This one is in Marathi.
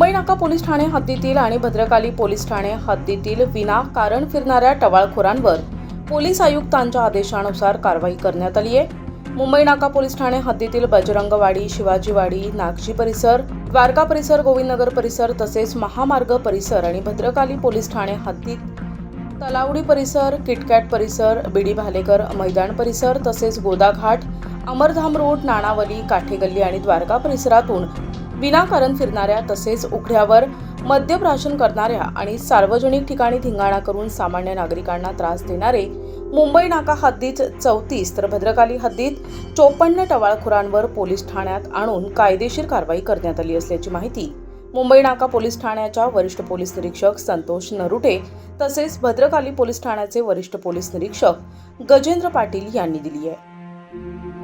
नाका पोलीस ठाणे हद्दीतील आणि भद्रकाली पोलीस ठाणे हद्दीतील विनाकारण फिरणाऱ्या टवाळखोरांवर पोलीस आयुक्तांच्या आदेशानुसार कारवाई करण्यात आली आहे. मुंबई नाका पोलीस ठाणे हद्दीतील बजरंगवाडी शिवाजीवाडी नागजी परिसर द्वारका परिसर गोविंदनगर परिसर तसेच महामार्ग परिसर आणि भद्रकाली पोलीस ठाणे हद्दीत तलावडी परिसर किटकॅट परिसर बिडी भालेकर मैदान परिसर तसेच गोदाघाट अमरधाम रोड नाणावली काठेगल्ली आणि द्वारका परिसरातून विनाकारण फिरणाऱ्या तसेच उघड्यावर मद्यप्राशन करणाऱ्या आणि सार्वजनिक ठिकाणी धिंगाणा करून सामान्य नागरिकांना त्रास देणारे मुंबई नाका हद्दीत चौतीस तर भद्रकाली हद्दीत चोपन्न टवाळखोरांवर पोलीस ठाण्यात आणून कायदेशीर कारवाई करण्यात आली असल्याची माहिती मुंबई नाका पोलीस ठाण्याच्या वरिष्ठ पोलीस निरीक्षक संतोष नरुटे तसेच भद्रकाली पोलीस ठाण्याचे वरिष्ठ पोलीस निरीक्षक गजेंद्र पाटील यांनी दिली आहे.